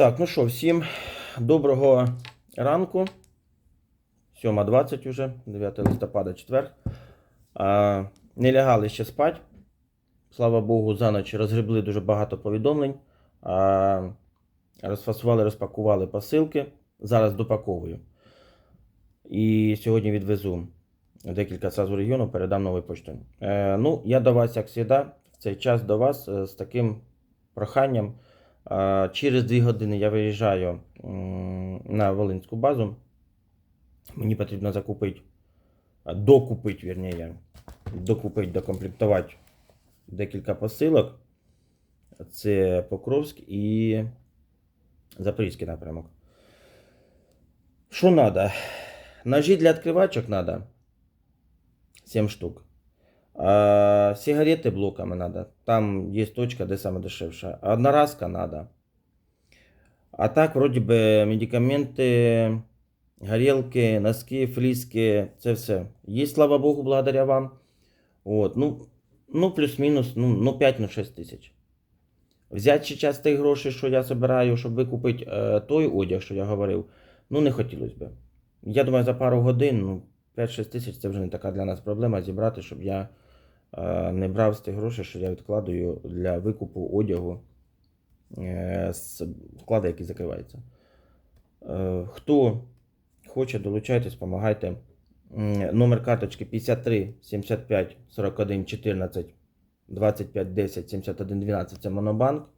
Так, ну що, всім доброго ранку. 7.20 уже, 9 листопада, четвер. А, не лягали ще спать. Слава Богу, за ніч розгребли дуже багато повідомлень. А, розфасували, розпакували посилки. Зараз допаковую. І сьогодні відвезу декілька САЗу регіону, передам новою поштою. Е, ну, я до вас, як завжди, в цей час до вас е, з таким проханням. Через дві години я виїжджаю на Волинську базу. Мені потрібно закупити, докупити, вірніше, докупити, докомплектувати декілька посилок. Це Покровськ і Запорізький напрямок. Що треба? Ножі для відкривачок треба. 7 штук. А, сигареты блоками надо. Там есть точка, где самая дешевшая. Одноразка надо. А так, вроде бы, медикаменты, горелки, носки, фліски, це все. Є, слава Богу, благодаря вам. От, ну, ну плюс-мінус, ну, ну 5-6 тисяч. Взяти ще час тих грошей, що я збираю, щоб викупити е, той одяг, що я говорив, ну не хотілося б. Я думаю, за пару годин, ну, 5-6 тисяч це вже не така для нас проблема зібрати, щоб я е, не брав з тих грошей, що я відкладую для викупу одягу е, з вкладу, який закривається. Е, Хто хоче, долучайтесь, допомагайте. Номер карточки 53 75 41 14 25 10 71 12 це Монобанк.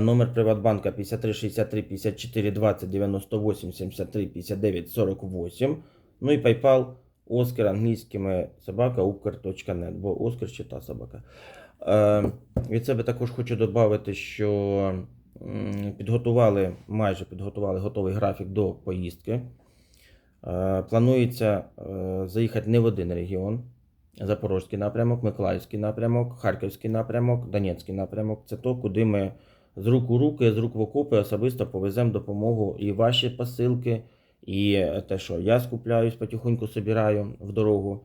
Номер Приватбанка 53 63 54 20 98 73 59 48. Ну і PayPal Оскар англійськими собака Укр.нет, бо Оскар ще та собака. Е, від себе також хочу додати, що підготували, майже підготували готовий графік до поїздки. Е, планується е, заїхати не в один регіон. Запорізький напрямок, Миколаївський напрямок, Харківський напрямок, Донецький напрямок. Це то, куди ми з рук у руки, з рук в окопи особисто повеземо допомогу і ваші посилки, і те, що я скупляюсь, потихоньку собираю в дорогу.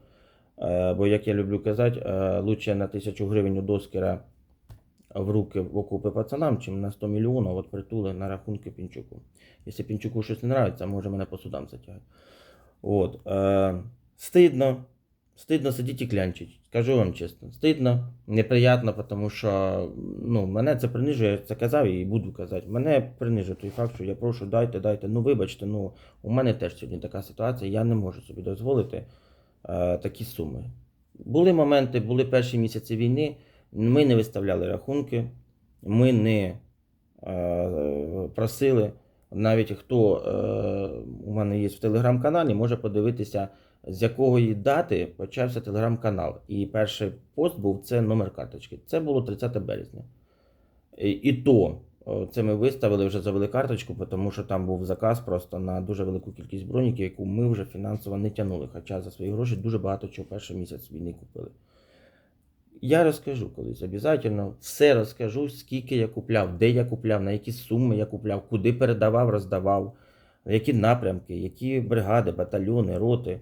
Е, Бо, як я люблю казати, е, лучше на тисячу гривень у доскера в руки в окупи пацанам, чим на 100 мільйонів от притули на рахунки Пінчуку. Якщо Пінчуку щось не подобається, може мене по судам затягати. От. Е, стидно. Стидно сидіти і клянчить. Скажу вам чесно. Стидно, неприємно, тому що ну, мене це принижує, я це казав і буду казати. Мене принижує той факт, що я прошу, дайте, дайте. Ну вибачте, ну у мене теж сьогодні така ситуація, я не можу собі дозволити е, такі суми. Були моменти, були перші місяці війни, ми не виставляли рахунки, ми не е, просили. Навіть хто е, у мене є в телеграм-каналі, може подивитися, з якої дати почався телеграм-канал. І перший пост був це номер карточки. Це було 30 березня. І, то це ми виставили, вже завели карточку, тому що там був заказ просто на дуже велику кількість броніків, яку ми вже фінансово не тягнули. Хоча за свої гроші дуже багато чого перший місяць війни купили. Я розкажу колись обов'язково, все розкажу, скільки я купляв, де я купляв, на які суми я купляв, куди передавав, роздавав, які напрямки, які бригади, батальйони, роти.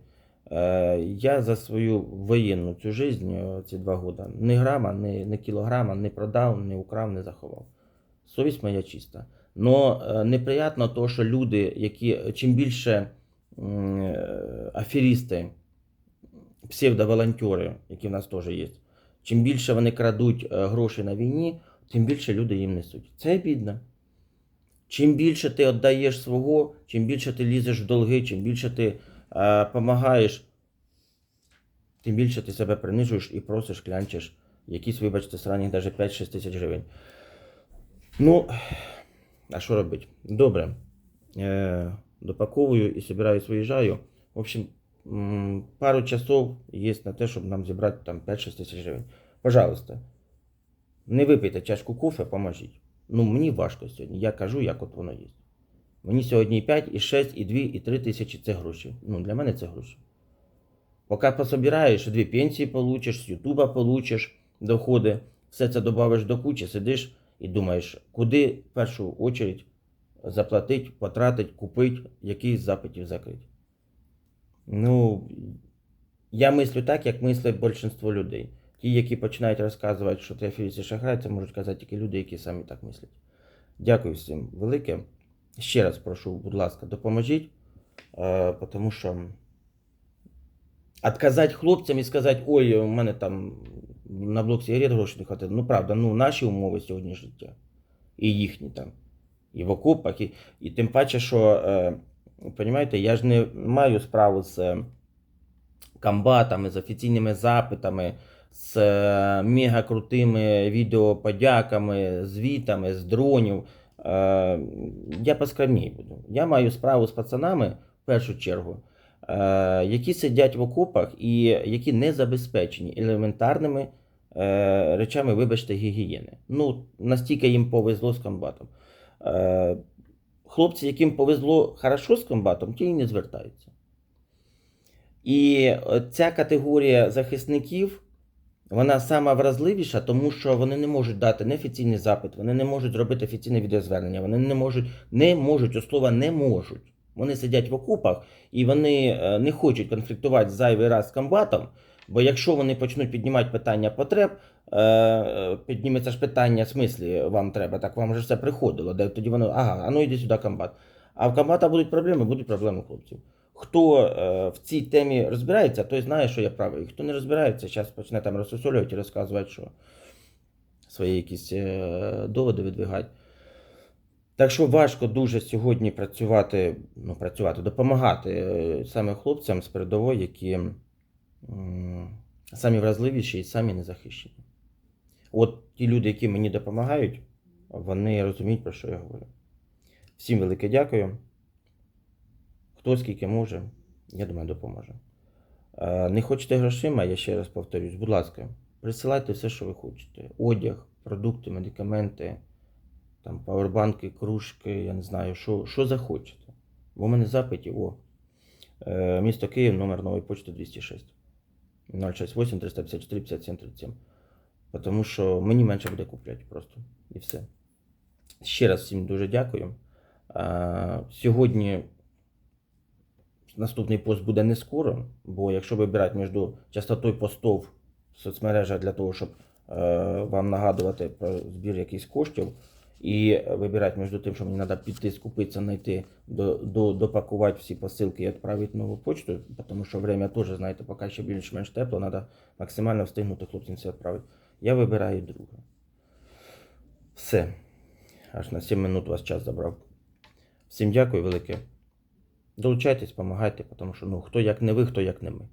Е, Я за свою воєнну цю жизнь, е, ці два роки, ні грама, ні, ні кілограма не продав, не украв, не заховав. Совість моя чиста. Но е, неприємно то, що люди, які чим більше аферісти, псевдоволонтери, які в нас теж є, чим більше вони крадуть гроші на війні, тим більше люди їм несуть. Це бідно. Чим більше ти віддаєш свого, чим більше ти лізеш в долги, чим більше ти допомагаєш, тим більше ти себе принижуєш і просиш, клянчиш якісь, вибачте, срані навіть 5-6 тисяч гривень. Ну, а що робити? Добре. Е, допаковую і собираюсь, виїжджаю. В общем, пару часов є на те, щоб нам зібрати там 5-6 тисяч гривень. Пожалуйста, не випийте чашку кофе, поможіть. Ну, мені важко сьогодні. Я кажу, як от воно є. Мені сьогодні і 5, і 6, і 2, і 3 тисячі це гроші. Ну, для мене це гроші. Поки пособираєш, дві пенсії получиш, з Ютуба получиш доходи, все це додаєш до кучі, сидиш і думаєш, куди в першу очередь заплатити, потратити, купити, з запитів закрити. Ну, я мислю так, як мислить більшість людей. Ті, які починають розказувати, що ти аферіст і шахрай, це можуть казати тільки люди, які самі так мислять. Дякую всім велике. Ще раз прошу, будь ласка, допоможіть, е, тому що отказати хлопцям і сказати, ой, у мене там на блок грошей не хватить. Ну, правда, ну, наші умови сьогодні життя. І їхні там. І в окопах, і, і тим паче, що, е, розумієте, я ж не маю справу з е, комбатами, з офіційними запитами, з е, мегакрутими відеоподяками, звітами, з дронів. Е, я поскромній буду. Я маю справу з пацанами в першу чергу, е, які сидять в окопах і які не забезпечені елементарними е, речами, вибачте, гігієни. Ну, настільки їм повезло з комбатом. Хлопці, яким повезло хорошо з комбатом, ті і не звертаються. І ця категорія захисників, вона сама вразливіша, тому що вони не можуть дати неофіційний запит, вони не можуть зробити офіційне відеозвернення, вони не можуть, не можуть, у слова не можуть. Вони сидять в окопах і вони е, не хочуть конфліктувати зайвий раз з комбатом, бо якщо вони почнуть піднімати питання потреб, е, підніметься ж питання, смислі вам треба, так вам же все приходило. Де тоді воно, ага, а ну йди сюди комбат. А в комбата будуть проблеми, будуть проблеми хлопців. Хто е, в цій темі розбирається, той знає, що я правий. Хто не розбирається, зараз почне там розсусолювати і розказувати, що свої якісь е, доводи видвигати. Так що важко дуже сьогодні працювати, ну, працювати, допомагати е, саме хлопцям з передової, які м, самі вразливіші і самі незахищені. От ті люди, які мені допомагають, вони розуміють, про що я говорю. Всім велике дякую. Хто скільки може, я думаю, допоможе. Е, Не хочете грошима, я ще раз повторюсь, будь ласка, присилайте все, що ви хочете. Одяг, продукти, медикаменти, там, павербанки, кружки, я не знаю, що, що захочете. Бо у мене запитів, о. Е, Місто Київ, номер нової почти 206. 068 354 57 37. Тому що мені менше буде купляти просто. І все. Ще раз всім дуже дякую. Е, Сьогодні наступний пост буде не скоро, бо якщо вибирати між частотою постов в соцмережах для того, щоб е, вам нагадувати про збір якихось коштів, і вибирати між тим, що мені треба піти, скупитися, знайти, до, до, допакувати всі посилки і відправити нову почту, тому що время теж, знаєте, поки ще більш-менш тепло, треба максимально встигнути хлопцям відправити. Я вибираю друге. Все. Аж на 7 минут у вас час забрав. Всім дякую велике. Долучайтесь, допомагайте, тому що ну, хто як не ви, хто як не ми.